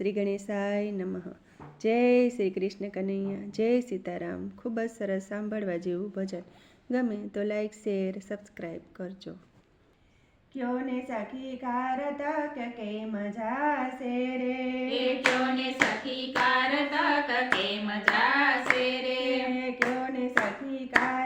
શ્રી ગણેશાય નમઃ. જય શ્રી કૃષ્ણ કનૈયા. જય સીતારામ. ખૂબ જ સરસ સાંભળવા જેવું ભજન. ગમે તો લાઈક શેર સબસ્ક્રાઈબ કરજો. ક્યોને સખી કાર તક કે મજા સે રે? ક્યોને સખી કાર તક કે મજા સે રે? ક્યોને સખી કાર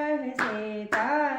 Jai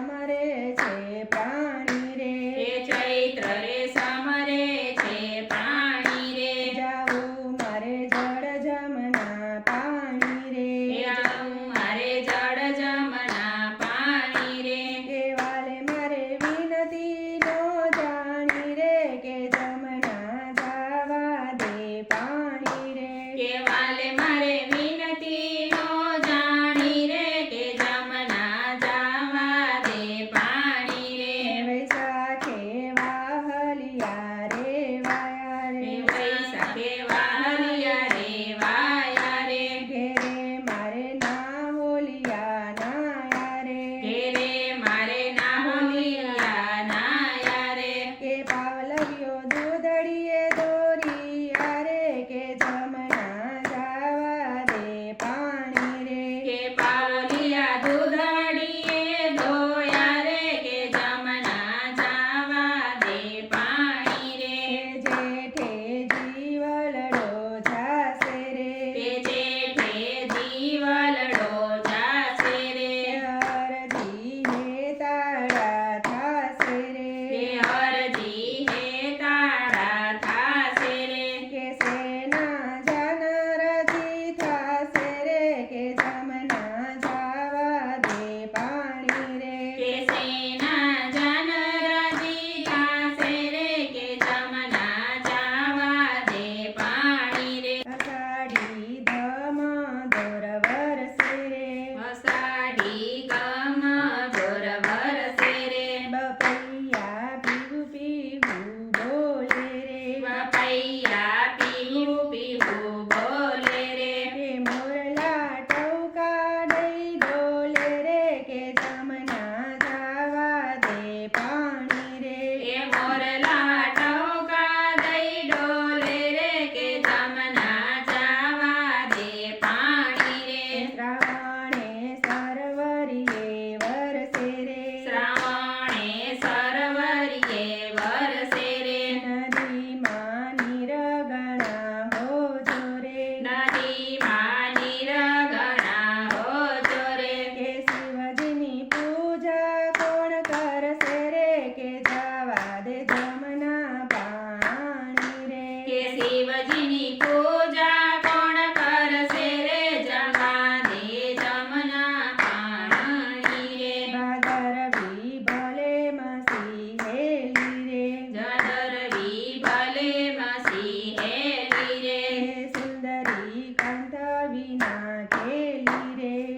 અમારે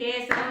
que